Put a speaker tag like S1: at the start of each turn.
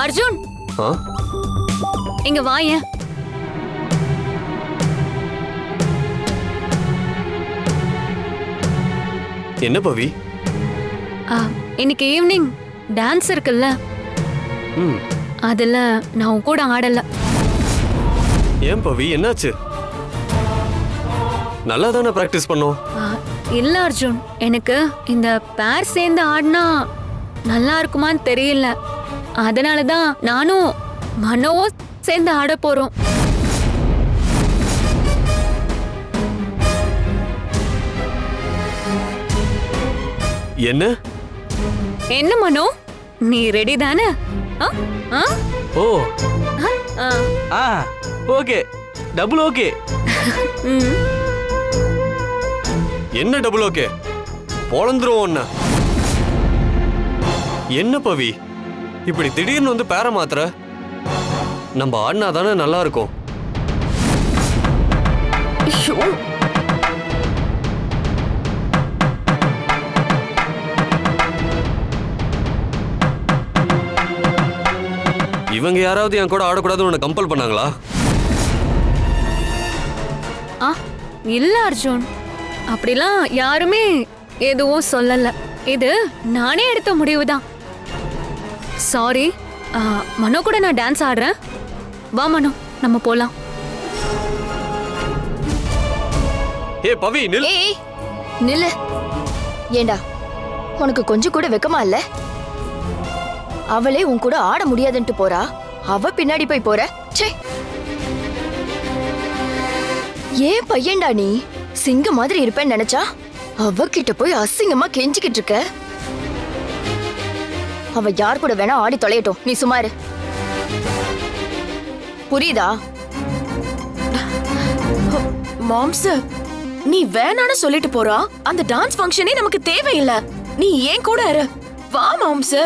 S1: ஆ?
S2: இங்க வாயேன்
S1: என்ன பவி?
S2: ஆ, இன்னைக்கு ஈவினிங் டான்ஸ் இருக்குல்ல? அதுல நான் உன் கூட ஆடல.
S1: ஏன் பவி என்னாச்சு? நல்லா தானே ப்ராக்டிஸ் பண்ணோம்
S2: இல்ல அர்ஜுன் எனக்கு இந்த பேர் சேர்ந்து ஆடினா நல்லா இருக்குமான்னு தெரியல. அதனால தான் நானும் மனோவும் சேர்ந்து ஆட போறோம்.
S1: என்ன?
S2: என்ன மனோ? நீ ரெடி தானே?
S3: ஓ.
S2: ஆ?
S3: ஓகே. Double okay.
S1: என்ன டபுள் ஓகே? பொழந்துரும் ஒன்ன என்ன பவி? இப்படி திடீர்னு வந்து பேர மாத்துற? நம்ம ஆடினா தானே நல்லா இருக்கும். இவங்க யாராவது என் கூட ஆடக்கூடாதுன்னு உன்னை கம்பல் பண்ணாங்களா?
S2: ஆ இல்ல அர்ஜுன். அப்படிலாம் யாருமே எதுவும் சொல்லல. இது நானே எடுத்த முடிவு தான் சாரி மனோ கூட நான் டான்ஸ் ஆடுறேன். வா மனோ. நம்ம போலாம்.
S1: ஏ பவி நில்
S4: ஏய் நில்லு. ஏண்டா உனக்கு கொஞ்சம் கூட வெக்கமா இல்ல? அவளே உன் கூட ஆட முடியாதுன்ட்டு போறா. அவ பின்னாடி போய் போற. ச்சே. ஏன் பையன்டா நீ? சிங்க மாதிரி இருப்பேன்னு நினைச்சா? அவகிட்ட போய் அசிங்கமா கெஞ்சிக்கிட்டு இருக்க. அவ யார் கூட வேணா ஆடி தொலையட்டும். நீ சுமாரு புரியுதா?
S5: மாம்ஸ் நீ வேணான்னு சொல்லிட்டு போறா? அந்த டான்ஸ் ஃபங்க்ஷனே நமக்கு தேவையில்ல. நீ ஏன் கூட இரு. வா மாம்ஸ்